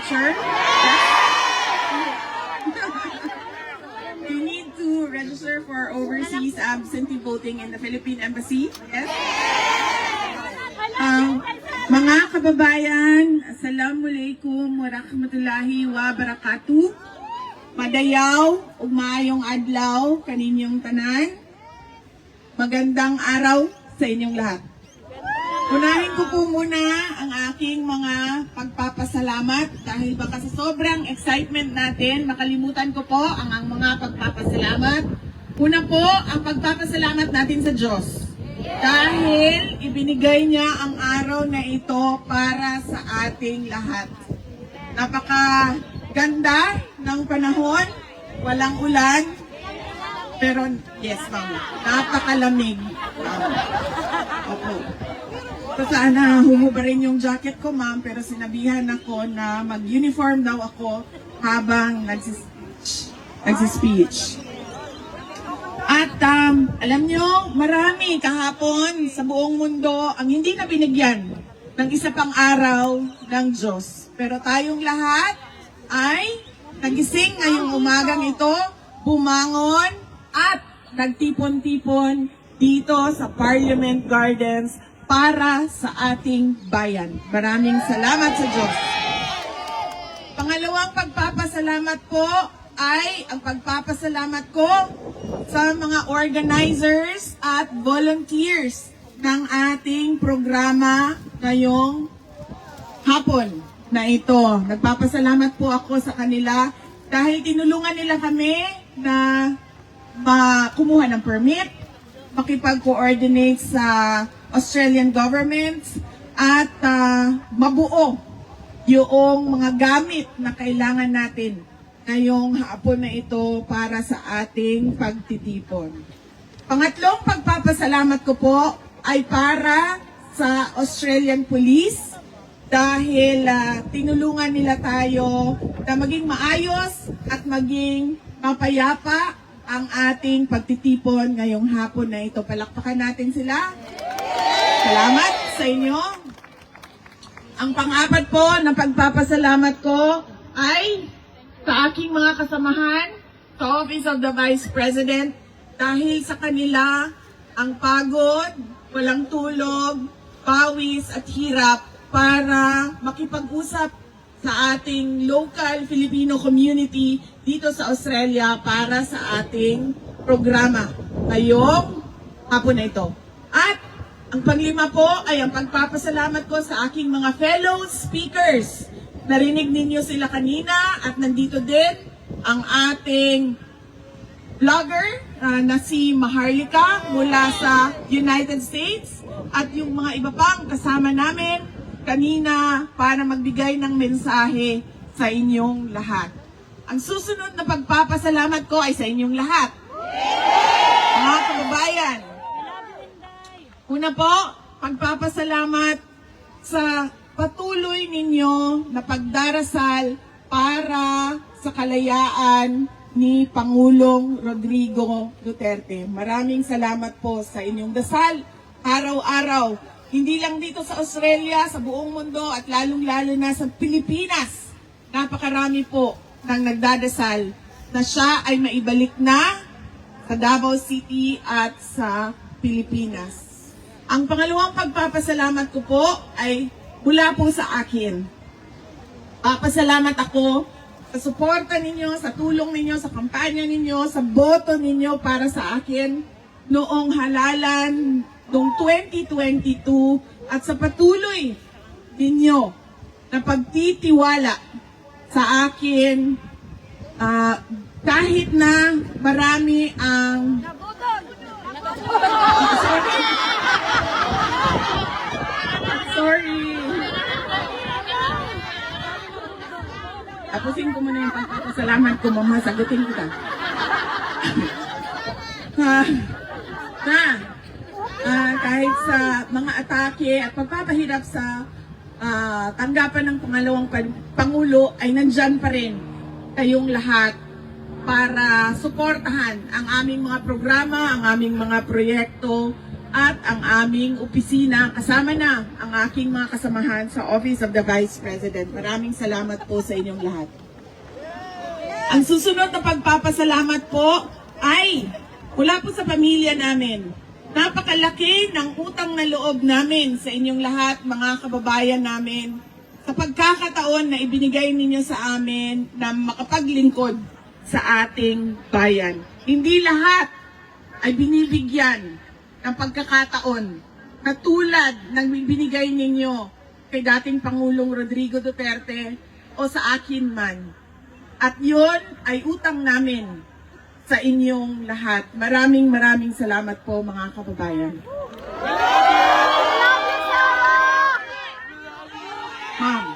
future. you need to register for overseas absentee voting in the Philippine Embassy. Yes. Um, mga kababayan, Assalamualaikum warahmatullahi wabarakatuh. Madayaw, ug maayong adlaw kaninyong tanan. Magandang araw sa inyong lahat. Unahin ko po muna ang aking mga pagpapasalamat dahil baka sa sobrang excitement natin, makalimutan ko po ang, ang mga pagpapasalamat. Una po, ang pagpapasalamat natin sa Diyos. Dahil ibinigay niya ang araw na ito para sa ating lahat. Napaka ganda ng panahon, walang ulan, pero yes ma'am, napakalamig. Ma'am. Opo. So sana humubarin yung jacket ko ma'am, pero sinabihan ako na mag-uniform daw ako habang nagsis- nagsispeech. At um, alam nyo, marami kahapon sa buong mundo ang hindi na binigyan ng isa pang araw ng Diyos. Pero tayong lahat ay nagising ngayong umagang ito, bumangon at nagtipon-tipon dito sa Parliament Gardens para sa ating bayan. Maraming salamat sa Diyos. Pangalawang pagpapasalamat po ay ang pagpapasalamat ko sa mga organizers at volunteers ng ating programa ngayong hapon na ito. Nagpapasalamat po ako sa kanila dahil tinulungan nila kami na makumuha ng permit, makipag-coordinate sa Australian government at ah, mabuo yung mga gamit na kailangan natin ngayong hapon na ito para sa ating pagtitipon. Pangatlong pagpapasalamat ko po ay para sa Australian Police dahil ah, tinulungan nila tayo na maging maayos at maging mapayapa ang ating pagtitipon ngayong hapon na ito. Palakpakan natin sila. Salamat sa inyo. Ang pang-apat po na pagpapasalamat ko ay sa aking mga kasamahan sa Office of the Vice President dahil sa kanila ang pagod, walang tulog, pawis at hirap para makipag-usap sa ating local Filipino community dito sa Australia para sa ating programa ngayong hapon na ito. Ang panglima po ay ang pagpapasalamat ko sa aking mga fellow speakers. Narinig ninyo sila kanina at nandito din ang ating vlogger ah, na si Maharlika mula sa United States at yung mga iba pang kasama namin kanina para magbigay ng mensahe sa inyong lahat. Ang susunod na pagpapasalamat ko ay sa inyong lahat. Mga kababayan, Una po, pagpapasalamat sa patuloy ninyo na pagdarasal para sa kalayaan ni Pangulong Rodrigo Duterte. Maraming salamat po sa inyong dasal araw-araw. Hindi lang dito sa Australia, sa buong mundo at lalong-lalo na sa Pilipinas. Napakarami po nang nagdadasal na siya ay maibalik na sa Davao City at sa Pilipinas. Ang pangalawang pagpapasalamat ko po ay mula po sa akin. Papasalamat ako sa suporta ninyo, sa tulong ninyo, sa kampanya ninyo, sa boto ninyo para sa akin noong halalan noong 2022 at sa patuloy ninyo na pagtitiwala sa akin. Ah, kahit na marami ang Sorry. Tapusin ko muna yung pagpapasalamat ko, mama. Sagutin kita. ha, na, ah, kahit sa mga atake at pagpapahirap sa ah, tanggapan ng pangalawang pan- Pangulo ay nandyan pa rin kayong lahat para suportahan ang aming mga programa, ang aming mga proyekto at ang aming opisina. Kasama na ang aking mga kasamahan sa Office of the Vice President. Maraming salamat po sa inyong lahat. Ang susunod na pagpapasalamat po ay mula po sa pamilya namin. Napakalaki ng utang na loob namin sa inyong lahat, mga kababayan namin, sa pagkakataon na ibinigay ninyo sa amin na makapaglingkod sa ating bayan. Hindi lahat ay binibigyan ng pagkakataon na tulad ng binigay ninyo kay dating Pangulong Rodrigo Duterte o sa akin man. At yon ay utang namin sa inyong lahat. Maraming maraming salamat po mga kababayan. Ma'am.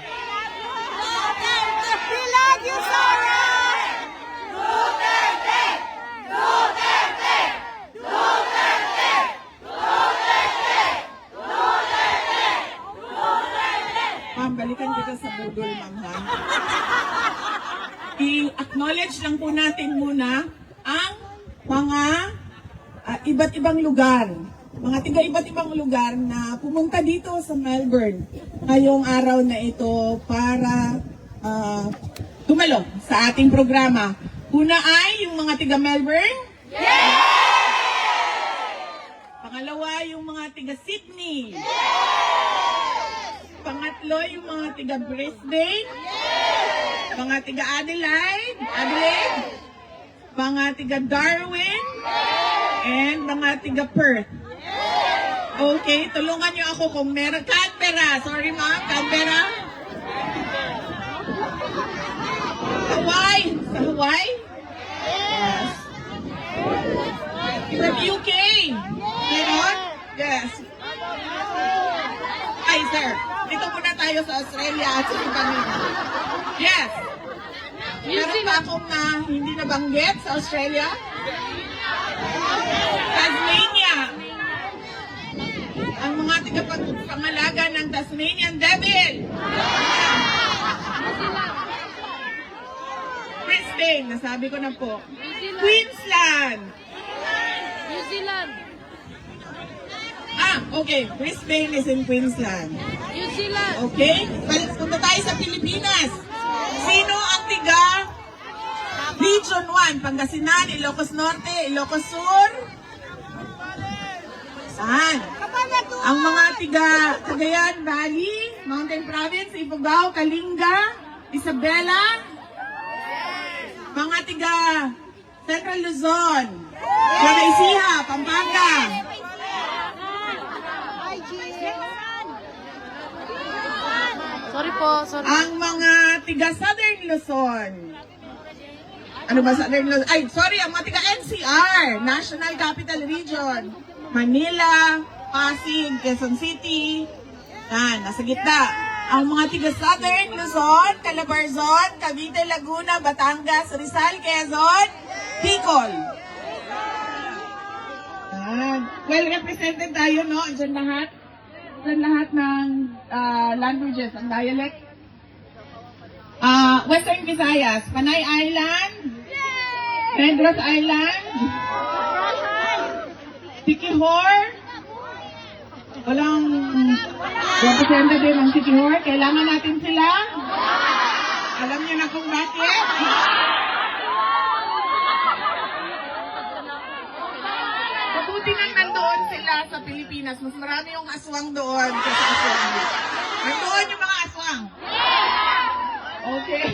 Ma'am, balikan kita sa budol, ma'am, ha? I-acknowledge lang po natin muna ang mga ah, iba't ibang lugar, mga tiga iba't ibang lugar na pumunta dito sa Melbourne ngayong araw na ito para ah, tumalo sa ating programa. Una ay yung mga tiga Melbourne. Pangalawa, yung mga tiga Sydney. Pangatlo, yung mga tiga Brisbane. Mga tiga Adelaide. Adelaide. Mga tiga Darwin. And mga tiga Perth. Okay, tulungan niyo ako kung meron. Canberra. Sorry ma'am, Canberra. Hawaii. Sa Hawaii? Yes. From UK. Meron? Yes. Ay, sir. Tayo sa Australia at sa ibang Yes. Meron pa akong na hindi nabanggit sa Australia? Tasmania. Ang mga tagapangalaga ng Tasmanian Devil. Brisbane, nasabi ko na po. Queensland. New Zealand! Ah, okay. Brisbane is in Queensland. Zealand! Okay? Bal- Punta tayo sa Pilipinas. Sino ang tiga Region 1, Pangasinan, Ilocos Norte, Ilocos Sur? Saan? Ang mga tiga Cagayan Valley, Mountain Province, Ifugao, Kalinga, Isabela, mga tiga Central Luzon, Ecija, Pampanga, Sorry po, sorry. ang mga tiga Southern Luzon. Ano ba Southern Luzon? Ay, sorry, ang mga tiga NCR, National Capital Region. Manila, Pasig, Quezon City. Yan, nasa gitna. Ang mga tiga Southern Luzon, Calabarzon, Cavite, Laguna, Batangas, Rizal, Quezon, Bicol. Yan. Well represented tayo, no? Diyan lahat. Diyan lahat ng ah, languages, ang dialect. Ah, Western Visayas, Panay Island, Negros Island, Sikihor, walang representative ng Sikihor, kailangan natin sila. Alam niyo na kung bakit? Nandoon sila sa Pilipinas. Mas marami yung aswang doon kaysa aswang dito. Nandoon yung mga aswang. Okay.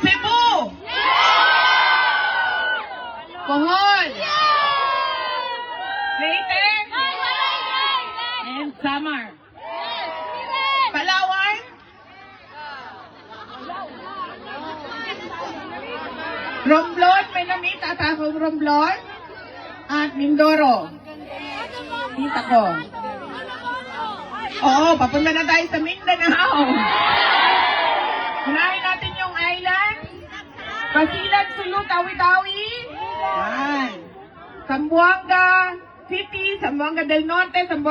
Cebu! Bohol! Leyte! And Samar. Palawan? Romblon, may namit at akong Romblon. Mindoro. Kita ko. Oo, papunta na tayo sa Mindanao. Unahin natin yung island. Basilan, Sulu, Tawi-Tawi. Yan. Zamboanga City, Zamboanga del Norte, Zamboanga